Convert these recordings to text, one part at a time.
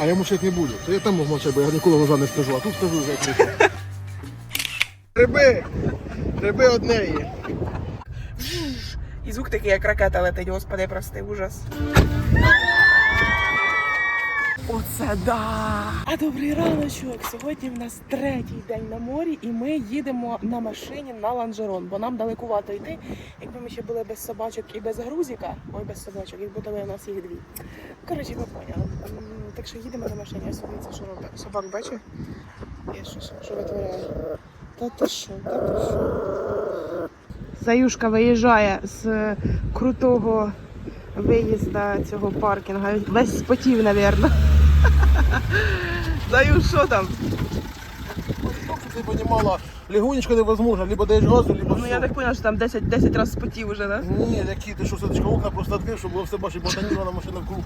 А я мовчати не буду. То я там мов мовчати, бо я ніколи глаза не скажу, а тут скажу вже. Гриби! Гриби одне є. І звук такий, як ракета летить, господи, прости, ужас. Оце да! А добрий раночок! Сьогодні в нас третій день на морі, і ми їдемо на машині на ланжерон, бо нам далекувато йти. Якби ми ще були без собачок і без грузика, ой, без собачок, якби то у нас їх дві. Коротше, ви поняли. Так що їдемо машині, а собака що робить? Собак бачив? Я що, що, витворяє? Та ти що, та ти що? Заюшка виїжджає з крутого виїзду цього паркінгу. Весь спотів, мабуть. Заюш, що там? Ти розуміла, легонечко невозможно, либо даєш газу, либо Ну все. я так поняла, що там 10, 10 разів спотів уже, да? Ні, які ти що, садочка, окна просто відкрив, щоб було все бачити, бо тонірувана машина вкруг.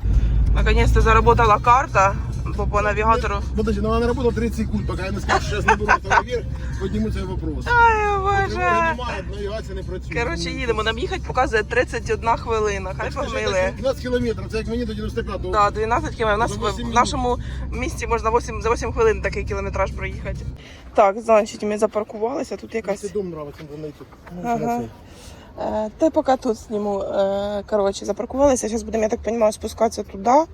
Наконец-то заработала карта по, по навігатору. Подожди, ну она работала 30 секунд, пока я не скажу, що сейчас наберу наверх, подниму цей вопрос. Ай, боже. навігація не працює. Коротше, їдемо. Нам їхати показує 31 хвилина. Хай Скажи, погмили. 12 кілометрів, це як мені до 95 до Да, 12 км. У нас в, в нашому місті можна 8, за 8 хвилин такий кілометраж проїхати. Так, значить, ми запаркувалися. Тут якась. Цей дом нравиться, він знайти. Ага. Е, Та поки тут зніму. Е, Коротше, запаркувалися. Зараз будемо, я так розумію, спускатися туди.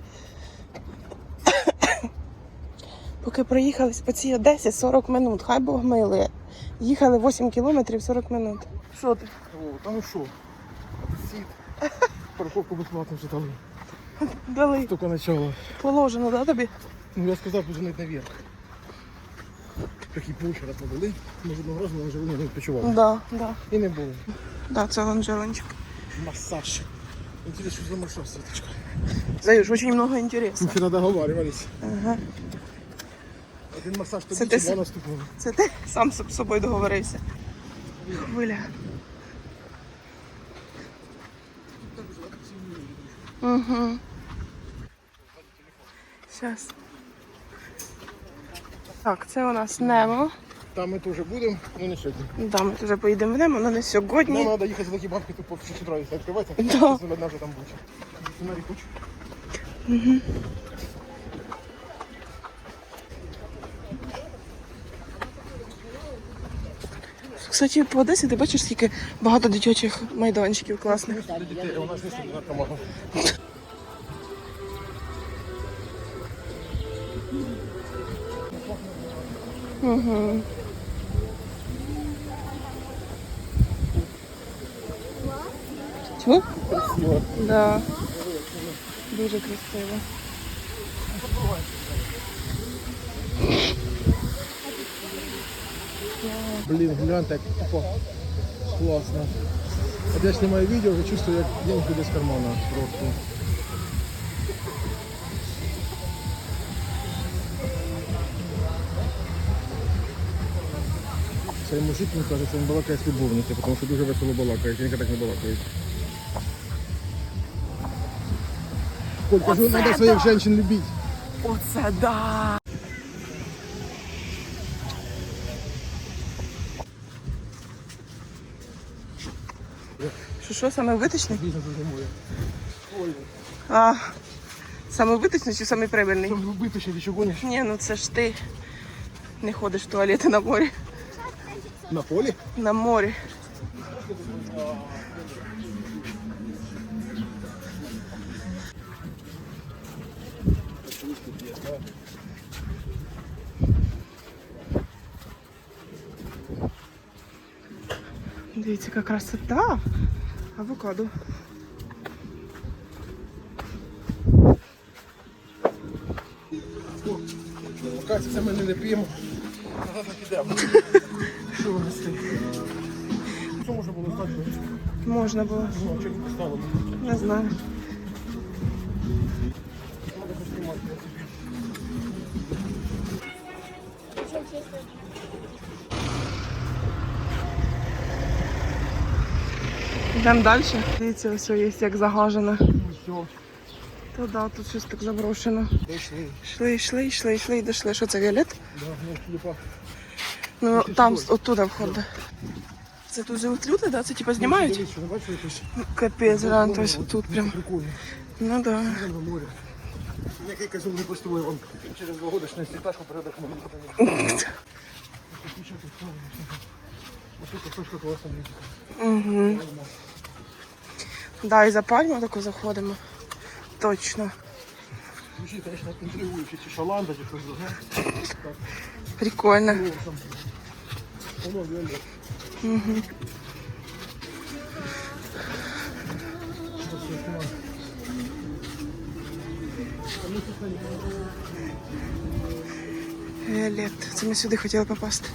Поки проїхались по цій Одесі 40 минут. Хай Бог милує. Їхали 8 кілометрів 40 минут. Що ти? О, та ну що? Сід. Парковку безплатно вже дали. Дали. Тільки начало. Положено, да, тобі? Ну я сказав, позвонити наверх. Такі повчора повели. Ми ж одного разу на живу не відпочивали. Да, да. І не було. Да, це лонжерончик. Массаж. Интересно, что за массаж, Светочка? Заюш, очень много интересно. Мы вчера договаривались. Ага. Один массаж Це тобі, ти чи с- два наступного. Це ти сам з собою договорився. Хвиля. Угу. Зараз. Так, це у нас Немо. Там ми теж будемо, ну не сьогодні. Да, ми вже поїдемо в Немо, але не Нам сьогодні. треба їхати за бабки, тут по всі утра їх відкривати. Да. Зараз одна вже там буде. Сценарій хоч. Кстати, по Одесі ти бачиш, скільки багато дитячих майданчиків класних. У нас не сьогодні наркоманів. Угу. Чого? Красиво. Да. Дуже красиво. Блін, гляньте, як тупо класно. От я знімаю відео, я чувствую, як деньги ходять з кармана просто. Цей мужик, він каже, що він балакає з любовницею, тому що дуже весело балакає, жінка так не балакає. Коль, кажу, треба своїх жінок любити. Оце да! Що що, саме виточний? А, саме виточний чи саме прибильний? що вбити ще чого гониш? Ні, ну це ж ти не ходиш в туалети на морі. На полі? На морі. Дивіться, яка красота. Авокадо. Це ми не п'ємо. Назад підемо. Що у нас тут? Що може було стати? Можна було. Ну, а чого не поставили? Не знаю. Йдемо далі. Дивіться, ось є як загажено. Все, Та да, тут щось так заброшено. Йшли, йшли, йшли, йшли і дійшли. Що це Віолет? Да, ну. Ну там оттуда входить. Це тут живуть люди, да? Це типу знімають? Якось? Ну, Капець, глянь, ось тут прям. Прикольно. Ну да. Який козел не построїв, он через два роки снести ташку порядок тут кусочка класна музика. Угу. Да, і за пальму таку заходимо. Точно. Ключі, звісно, інтригуючі, чи шаланда, чи щось. Прикольно. Угу. Віолет. Це ми сюди хотіли попасти.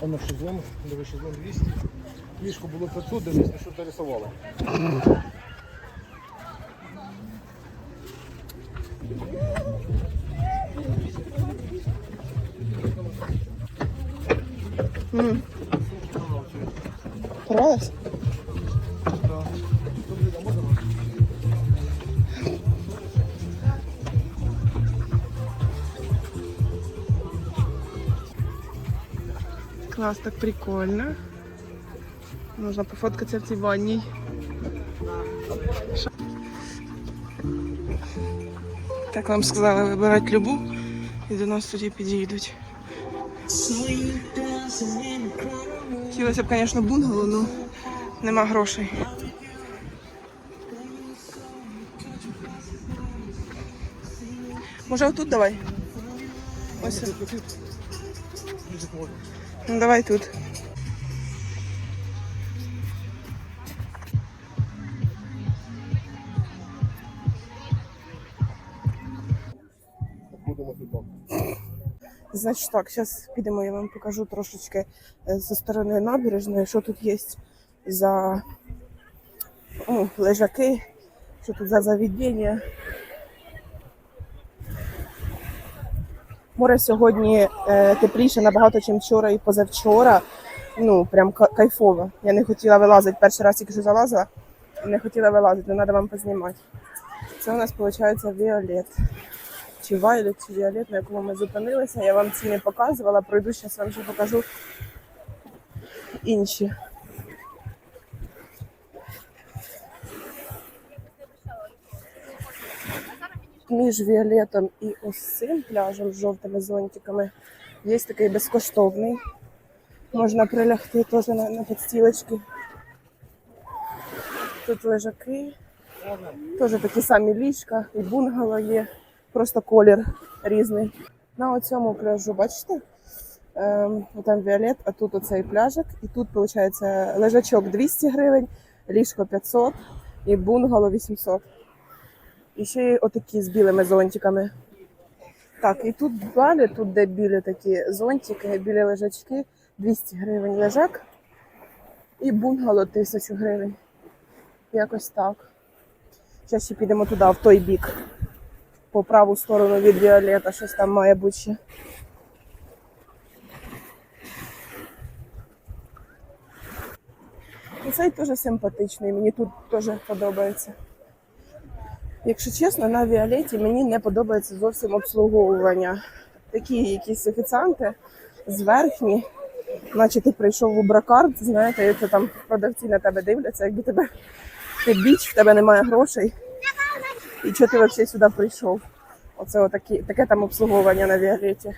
Воно шезлон, диви шезлон 200. Книжку було 500, дивись, що ти Класс, так прикольно. Нужно пофоткаться в цій ванній. Так вам сказали вибирати любу і до нас тоді підійдуть. Хотілося б, звісно, бунгало, але нема грошей. Може отут давай? Ось. Ну давай тут. Значить так, зараз підемо, я вам покажу трошечки е, зі сторони набережної, що тут є за ну, лежаки, що тут за заведення. Море сьогодні е, тепліше набагато, ніж вчора і позавчора. Ну, прям кайфово. Я не хотіла вилазити. Перший раз тільки що залазила, не хотіла вилазити, але треба вам познімати. Це у нас виходить Віолет чи Вайлет, чи Віолет, на якому ми зупинилися. Я вам ці не показувала, пройду зараз вам ще покажу інші. Між Віолетом і ось цим пляжем з жовтими зонтиками є такий безкоштовний. Можна прилягти теж на, на підстілочки. Тут лежаки. Теж такі самі ліжка і бунгало є, просто колір різний. На оцьому пляжу, бачите? Ем, там Віолет, а тут оцей пляжик. І тут, виходить, лежачок 200 гривень, ліжко 500 і бунгало 800. І ще отакі з білими зонтиками. Так, і тут далі, тут де білі такі зонтики, білі лежачки, 200 гривень лежак і бунгало 1000 гривень. Якось так. Зараз ще підемо туди, в той бік. По праву сторону від Віолета, щось там має бути ще. І цей теж симпатичний, мені тут теж подобається. Якщо чесно, на Віолеті мені не подобається зовсім обслуговування. Такі якісь офіціанти зверхні, наче ти прийшов у бракард, знаєте, і це там продавці на тебе дивляться, якби тебе ти біч, в тебе немає грошей. І чого ти взагалі сюди прийшов? Оце отакі, таке там обслуговування на Віолеті.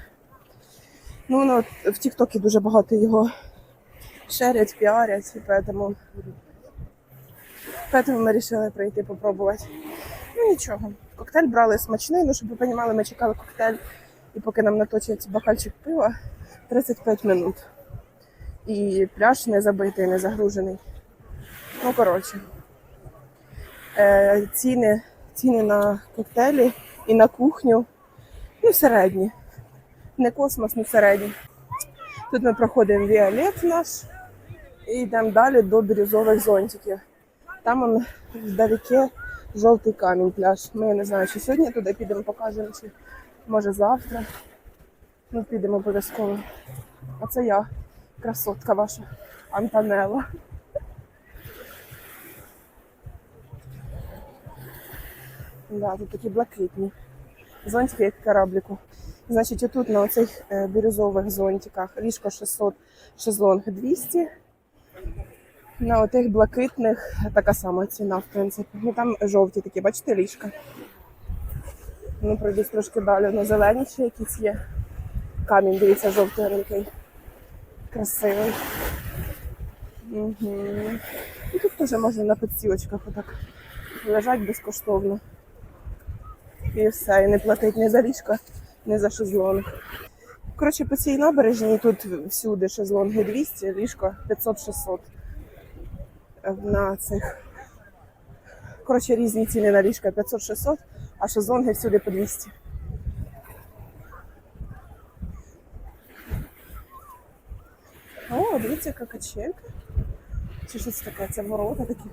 Ну, ну в Тіктокі дуже багато його шерять, піарять, і поэтому, поэтому ми вирішили прийти попробувати. Ну нічого. Коктейль брали смачний, ну щоб ви розуміли, ми чекали коктейль, і поки нам наточать бокальчик пива 35 минут. І пляж не забитий, не загружений. Ну, коротше. Е, ціни, ціни на коктейлі і на кухню. Ну, середні. Не космос, ну середні. Тут ми проходимо Віолет наш і йдемо далі до бірюзових зонтиків. Там он вдалеке жовтий камінь пляж. Ми не знаю, чи сьогодні туди підемо, покажемо, чи може завтра. Ну, підемо обов'язково. А це я, красотка ваша, Антонела. Да, тут такі блакитні. Зонтики як корабліку. Значить, отут на оцих е, бірюзових зонтиках ліжко 600, шезлонг 200. На отих блакитних така сама ціна, в принципі. Ну там жовті такі, бачите, ліжка. Ну, пройдусь трошки далі. На зелені ще якісь є. Камінь, дивіться, жовтенький. Красивий. Угу. І тут теж можна на підстілочках отак лежать безкоштовно. І все, і не платить ні за ліжко, ні за шезлонг. Коротше, по цій набережній тут всюди шезлонги 200, ліжко 500-600 на цих. Коротше, різні ціни на ліжка 500-600, а шезлонги всюди по 200. О, дивіться, яка качелька. Чи щось таке? Це ворота такі.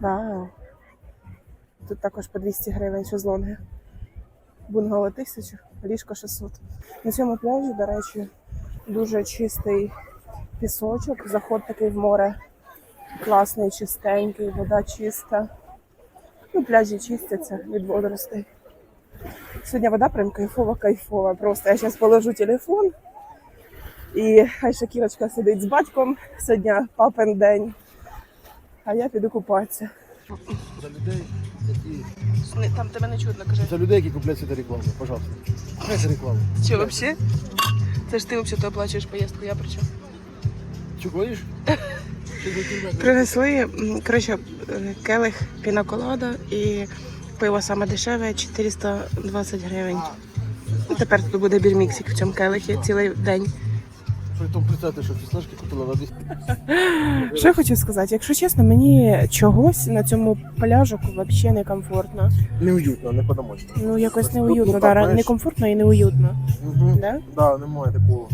Вау. Тут також по 200 гривень шезлонги. Бунгало 1000, ліжко 600. На цьому пляжі, до речі, дуже чистий пісочок. Заход такий в море класний, чистенький, вода чиста. Ну, пляжі чистяться від водоростей. Сьогодні вода прям кайфова, кайфова. Просто я зараз положу телефон. І хай Шакірочка сидить з батьком. Сьогодні папин день. А я піду купатися. За людей, які, Там тебе не чутно, кажи. за людей, які купляють сюди рекламу, пожалуйста. Хай це реклама. Що взагалі? Це ж ти взагалі оплачуєш поїздку, я при чому? Чукаєш? Принесли, м, коротше, е, келих пінаколада і пиво саме дешеве 420 гривень. І тепер тут буде бірміксик в цьому келихі цілий день. При тому представте, що ці купила 200. Що я хочу сказати, якщо чесно, мені чогось на цьому пляжику взагалі не комфортно. Неуютно, не по-домашньому. Ну якось неуютно, ну, да, так, знаєш. некомфортно і неуютно. Угу. Да? Да, немає такого.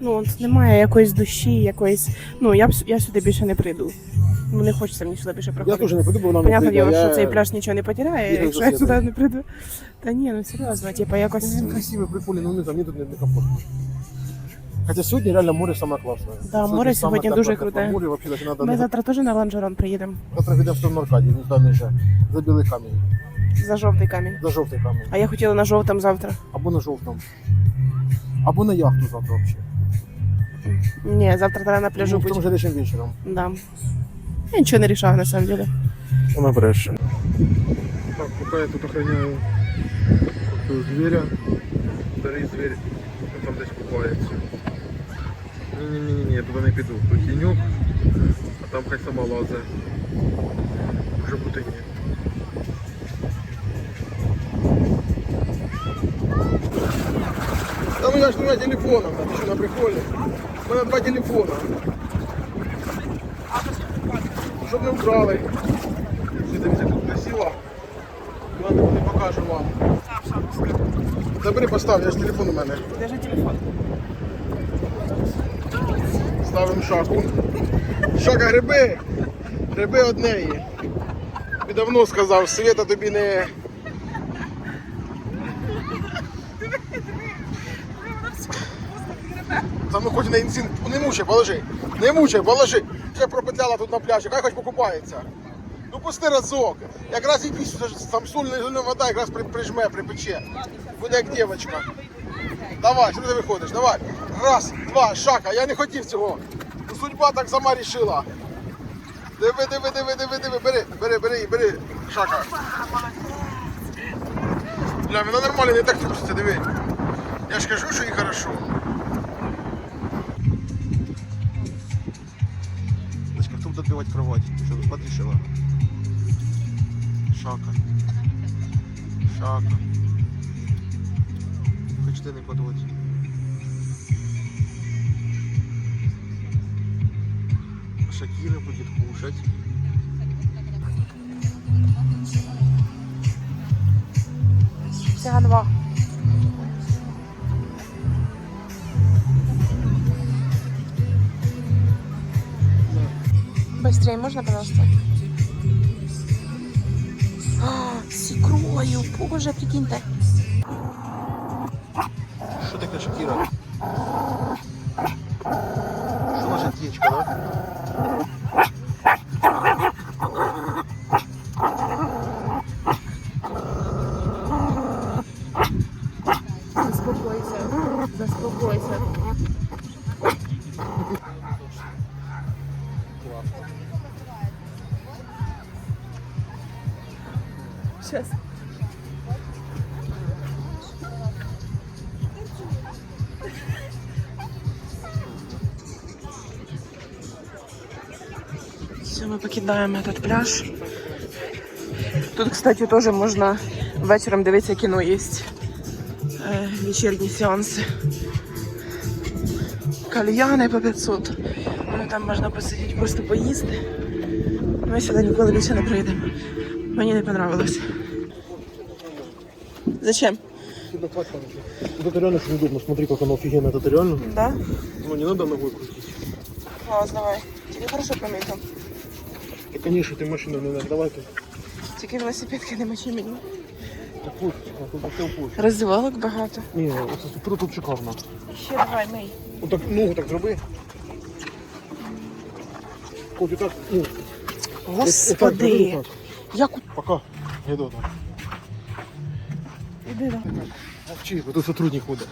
Ну от немає якоїсь душі, якоїсь. Ну я б я сюди більше не прийду. Ну не хочеться мені сюди більше приходити. Я теж не піду, бо вона не Понятно прийде. діло, я... що цей пляж нічого не потеряє, Їду якщо я сюди не прийду. Та ні, ну серйозно, типа якось. Він красивий, прикольний, ну не знаю, мені тут не комфортно. Хоча сьогодні реально море саме класне. Да, море сьогодні дуже круте. Море вообще даже надо Ми не... завтра теж на ланжерон приїдемо Завтра підемо в сторону Аркадії, не знаю, ще. За білий камінь, за жовтий камінь. за жовтий камінь. А я хотіла на жовтому завтра. Або на жовтому. Або на яхту завтра вообще. Ні, завтра треба на пляжу Ну, в тому бути. же вечором. Да. Я нічого не рішав на самом деле. Вона бреше. Так, поки я тут охраняю звіря, старий звір там десь купається. Ні-ні-ні, я туди не піду. Тут тіньок, а там хай сама лазе. Може бути ні. Та ну я ж не телефоном, ти що на приколі? У мене два телефона. Щоб не вкрали. Все дивіться, тут красиво. Ладно, не покажу вам. Забери, постав, я ж телефон у мене. Держи телефон. Ставимо шаку. Шака гриби. Гриби однеї. Тобі давно сказав, Света тобі не. Та ну хоч на інсин. Не мучай, положи. Не мучай, положи. Ще пропетляла тут на пляжі, хай хоч покупається. Ну пусти разок. Якраз і пісню, там сольна вода якраз при- прижме, припече. Буде як дівчинка. Давай, що ти виходиш? Давай. Раз, два, шака. Я не хотів цього. Ну, Судьба так сама рішила. Диви, диви, диви, диви, диви, бери, бери, бери, бери. Шака. Бля, вона нормально не так труситься, диви. Я ж кажу, що їй хорошо. Дочка, хто буде відбивати кровать? Щоб потрішила. Шака. Шака. Хоч ти не подводь. Шакира будет кушать. Всього два. Быстрее можно, пожалуйста? А, с икрою, боже, прикиньте. Что такое Шакира? Все, мы покидаем этот пляж. Тут, кстати, тоже можно вечером дивитися кіно есть. Е, вечірні сеанси. Кальяни по 500. Ну, там можна посидіти, просто поїсти. Ми сюди ніколи більше не прийдемо. Мені не понравилось. Зачем? Вот это реально очень удобно. Смотри, как оно офигенно. Это реально. Да? Ну, не надо ногой крутить. Клас, давай. Тільки хорошо помітив. Да, конечно, ты машину не надо. Давай ты. Тільки велосипедки не мочи мені. Так вот, а тут все пофиг. Роздівалок багато. Не, вот тут, тут шикарно. Ще давай, мий. Так ногу так зроби. Кот, и так, ну, Господи. вот так. Як у... Пока. Иду там. Іди, да. Мовчи, бо тут сотрудник ходить.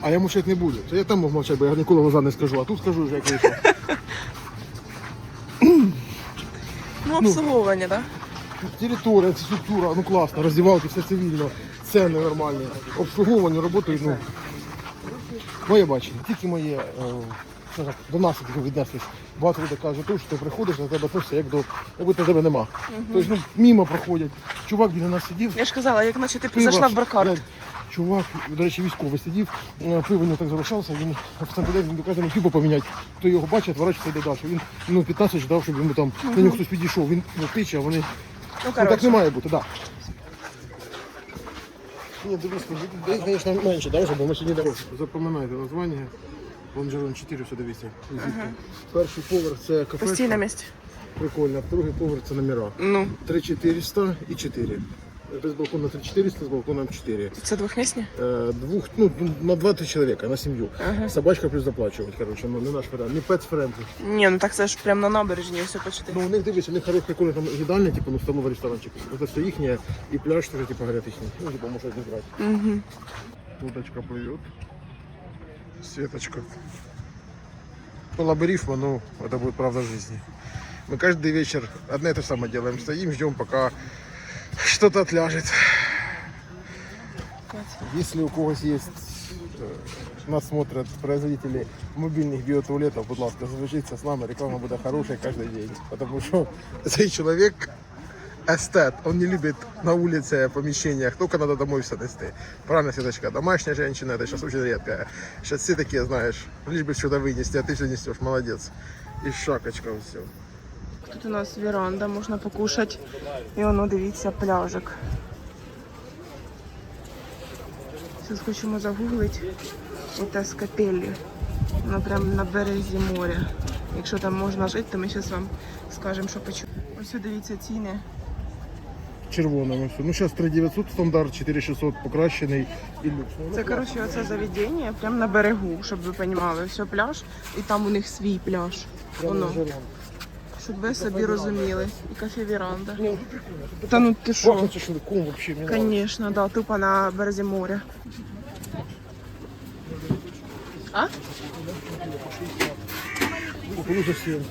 А я мовчати не буду. То я там мов мовчати, бо я ніколи в глаза не скажу, а тут скажу вже як вийшло. Ну, обслуговування, так? Територія, структура, ну класно, роздівалки, все цивільно, ціни нормальні, обслуговування, роботи, ну. Моє бачення, тільки моє, е, що так, до нас як віднеслись. Багато людей каже, що ти приходиш, на тебе относиться, як до, як будто тебе нема. Тобто, ну, мимо проходять. Чувак біля нас сидів, Я ж казала, як наче ти пиво, зайшла в бракарт. блядь, Чувак, до речі, військовий сидів, е, пиво не так залишався, він в Санкт-Петербурзі він доказано пиво поміняти. Хто його бачить, відворачується йде далі. Він ну, 15 ждав, щоб йому там на нього хтось підійшов. Він ну, тиче, а вони. Ну, Ну, так не має бути, так. Ні, дивись, ну, звісно, менше, да, бо ми сьогодні дорожче. Запам'ятайте названня. Лонжерон 4, все дивіться. візитка. Перший поверх це кафе. Постій на місці. Прикольно, другий поверх це номера. Ну, 3400 і 4. Без балкона 3400, з балконом 4. це двохмісні? Э, двух, ну, на 2-3 человека, на семью. Ага. Собачка плюс доплачивать, короче, ну, не наш варіант. Не pet friendly. Ні, ну так це ж прямо на набережні все почти. Ну, у них, дивись, у них хороший прикольний там їдальня, типу, ну, столовий ресторанчик. Это все їхнє, і пляж теж, типу, говорят, їхній. Ну, типу, можна не брати. Угу. Удочка плывет. Сеточка. Была бы рифма, ну, это будет правда жизни. Мы каждый вечер одно и то же самое делаем. Стоим, ждем, пока что-то отляжет. Если у кого есть, э, нас смотрят производители мобильных биотуалетов, будь ласка, звучиться с нами, реклама буде хорошая каждый день. Потому что цей человек эстет, он не любит на улице, помещениях, только надо домой все нести. Правильно, Светочка, домашняя женщина, это сейчас очень редкая. Сейчас все такие, знаешь, лишь бы что-то вынести, а ты все несешь, молодец. И шакочка все. Тут у нас веранда, можна покушати. І воно, дивіться, пляжик. Зараз хочемо загуглити оте з капеллі. Воно прямо на березі моря. Якщо там можна жити, то ми зараз вам скажемо, що почуємо. Ось дивіться ціни. Червоному все. Ну сейчас 3900 стандарт, 4600 покращений і люкс. Ну, Це коротше оце заведення прямо на берегу, щоб ви розуміли. Все пляж, і там у них свій пляж. Воно. Щоб ви собі розуміли. І кафе Віранда. Та ну ти що? Пахнет шашлыком вообще. мне нравится. Конечно, да, тупо на березі моря. А? Кукуруза 70.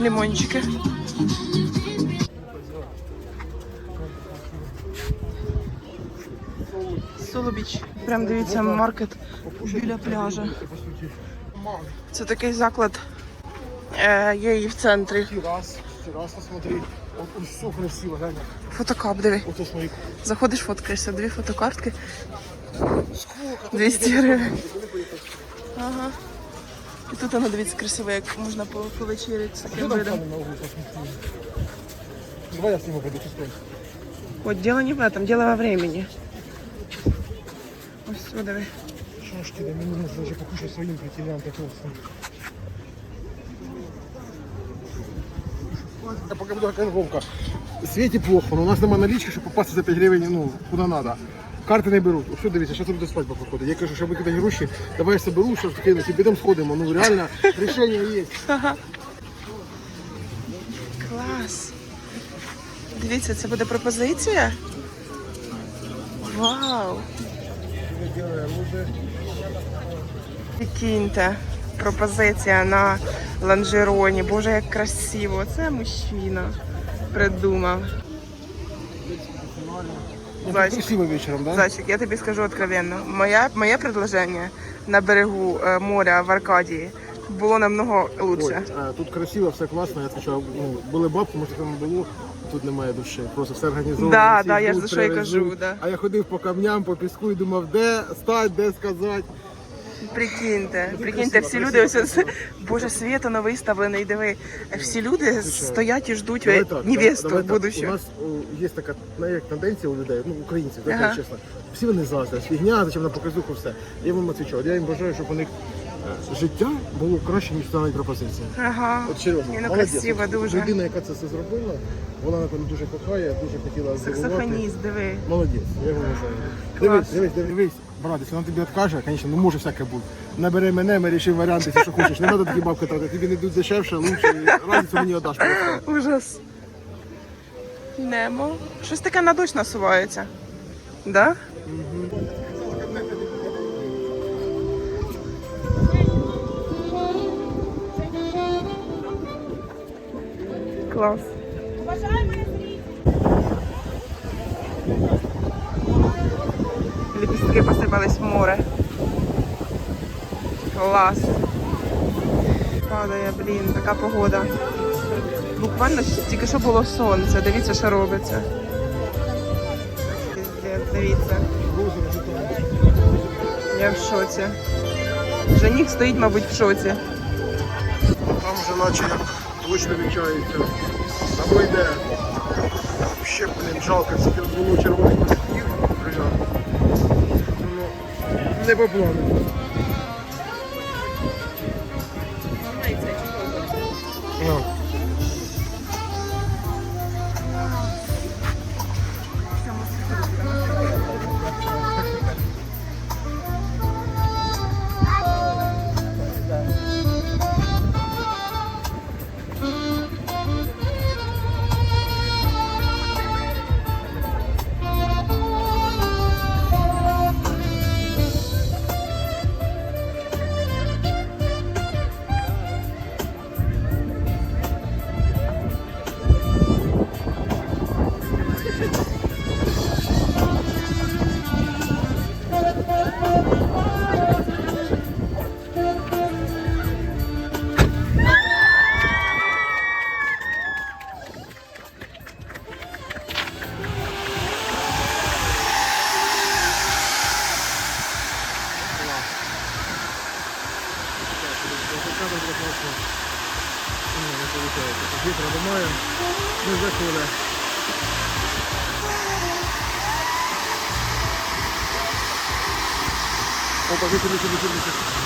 Лимончики. Солобіч. Прям дивіться, маркет біля пляжа. Це такий заклад. Е, є і в центрі. Фотокап, диви. Заходиш, фоткаєшся, дві фотокартки. 200 гривень. Ага. І тут воно дивіться красиво, як можна по- повечеряти з таким видом. Давай я сниму пойду. Вот дело не в этом, дело во времени. Ось диви. Шашки, да мне нужно даже покушать своим притилям толстым. Я пока буду как Вовка. Свете плохо, но у нас нема налички, щоб попасти за 5 гривень, ну, куди надо. Карти не беруть. Що дивіться, зараз буде свадьба проходить. Я кажу, що кидають гроші, давай я соберу, що таке, ну, підемо сходимо. Ну реально, рішення є. Клас. Дивіться, це буде пропозиція. Вау! Прикиньте, пропозиція на лонжероні. Боже, як красиво. Це мужчина придумав. Зайчик, Красиво вечером, да? зайчик, я тобі скажу откровенно. Моє, моє предложення на берегу е, моря в Аркадії було намного Ой, а, тут красиво, все класно. Я отвечаю, ну, були бабки, може там не було. Тут немає душі, просто все організовано. Да, всі да, я ж за що й привезуть. кажу, да. А я ходив по камням, по піску і думав, де стать, де сказати. Прикиньте, прикиньте, всі красиво, люди, ось, ось. Боже, світо на виставлений, диви. Всі люди стоять і ждуть Давай так, невесту давай так. будущу. У нас о, є така ну, як тенденція у людей, ну українців, так Ага. чесно. Всі вони заздрять, фігня, зачем на показуху все. Я вам отвечу, я їм бажаю, щоб у них життя було краще, ніж стануть пропозиція. Ага. От серйозно, Ні, ну молодець. красиво дуже. Людина, яка це все зробила, вона напевно дуже кохає, дуже хотіла здивувати. Саксофоніст, диви. Молодець, я його вважаю. Дивись, дивись, дивись, дивись. Брат, якщо вона тобі відкаже, звісно, ну може всяке бути. Набери мене, ми рішимо варіанти, все, що хочеш. Не треба такі бабки тратити. Тобі не йдуть дешевше, лучше, і разницю мені віддаш. просто. Ужас. Немо. Щось таке на дощ насувається. Да? Клас. Лепістки посипались в море. Клас. Падає, блін, така погода. Буквально тільки що було сонце. Дивіться, що робиться. Дивіться. Я в шоці. Жених стоїть, мабуть, в шоці. Там вже наче як дощ вивічається. Або йде. Ще, блін, жалко, скільки було червоних. Ну, не по плану. Вітра немає, не заходить. Опа, вітер, вітер, вітер, вітер.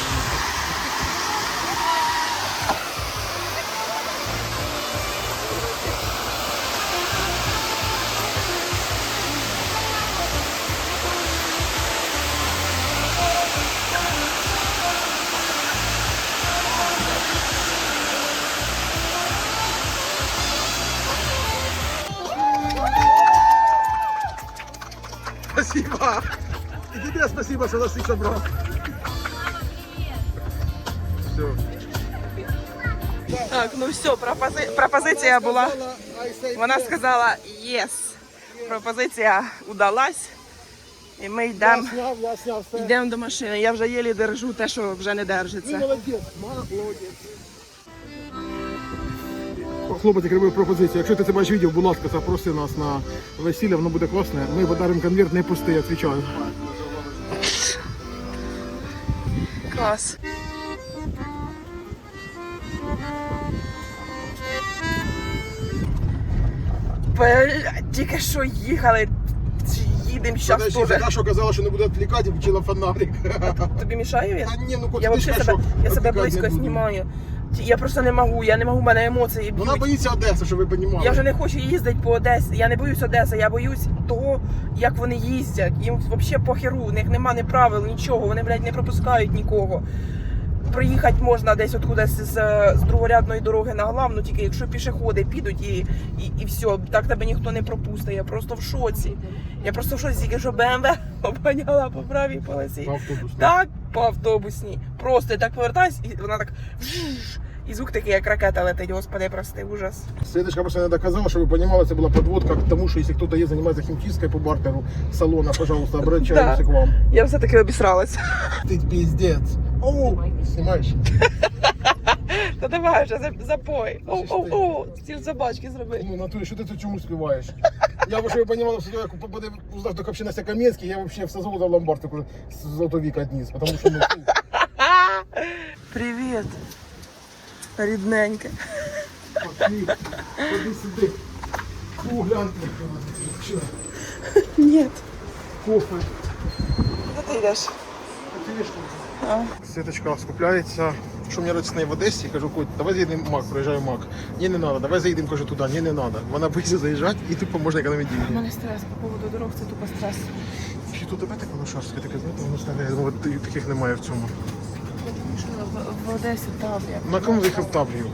Спасибо, что нас их собрал. Все. Так, ну все, пропози... пропозиція була. Вона сказала єс. Пропозиція удалась. І ми йдемо. Йдемо до машини. Я вже єлі держу те, що вже не держиться. молодець, молодець. Хлопець робив пропозицію. Якщо ти це бачиш відео, будь ласка, запроси нас на весілля, воно буде класне. Ми подаримо конверт, не пусти, я відповідаю. Клас. Блядь, тільки що їхали. Їдемо зараз Подожди, теж. така, казала, що не буде відвлікати, включила фонарик. Тобі мішаю я? Та ні, ну Я ти ж взагалі кажеш, себе, я себе відвлікати близько не буду. знімаю. Я просто не можу, я не можу, в мене емоції Вона боїться Одеси, щоб ви розуміли. Я вже не хочу їздити по Одесі. Я не боюсь Одеси, я боюсь того, як вони їздять. Їм взагалі похеру, у них нема ні правил, нічого. Вони, блядь, не пропускають нікого. проїхати можна десь от кудись з, з другорядної дороги на главну, тільки якщо пішоходи підуть і, і, і все, так тебе ніхто не пропустить. Я просто в шоці. Я просто в шоці, тільки що БМВ обганяла по правій полосі. Так, по автобусній. Просто я так повертаюсь, і вона так. вжж, І звук такий, як ракета летить, господи, прости, ужас. Светочка просто не доказала, чтобы вы понимали, это была подводка к тому, что если кто-то есть, занимается химчисткой по бартеру салона, пожалуйста, обращаемся Да. к вам. Я все-таки обісралась. Ты пиздец. Оу, снимаешь? Та давай вже за- запой. Оу, оу, оу, стіль собачки зроби. Ну, Натуре, что ты тут чему успеваешь? Я бы, чтобы вы понимали, что я попаду, узнав, только вообще Настя Каменский, я вообще все зовут в ломбард такой с золотовик одниз, потому что, ну, фу. Привіт. Рідненьке. Пошли, ходи сюди. Фу, гляньте, як вона тут ще. Ні. кофе. Де ти йдеш? А. Світочка скупляється. Що мені родиться в Одесі, я кажу, Коть, давай заїдемо в МАК, проїжджаю в МАК. Ні, не треба, давай заїдемо, кажу, туди, ні, не треба. Вона боїться заїжджати і типу можна економити У мене стрес по поводу дорог, це тупо стрес. Чи тут тебе таке лошарське, таке, знаєте, воно стане, я думаю, таких немає в цьому. Тому що в, в Одесі Таврія. На кому виїхав в Таврію?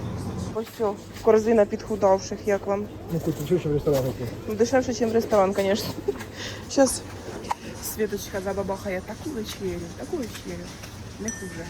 Ось все, корзина підхудавших, як вам? Ну, ти що в ресторан? Ну, дешевше, ніж ресторан, звісно. Зараз Світочка забабахає таку вечерю, таку вечерю. Не хуже.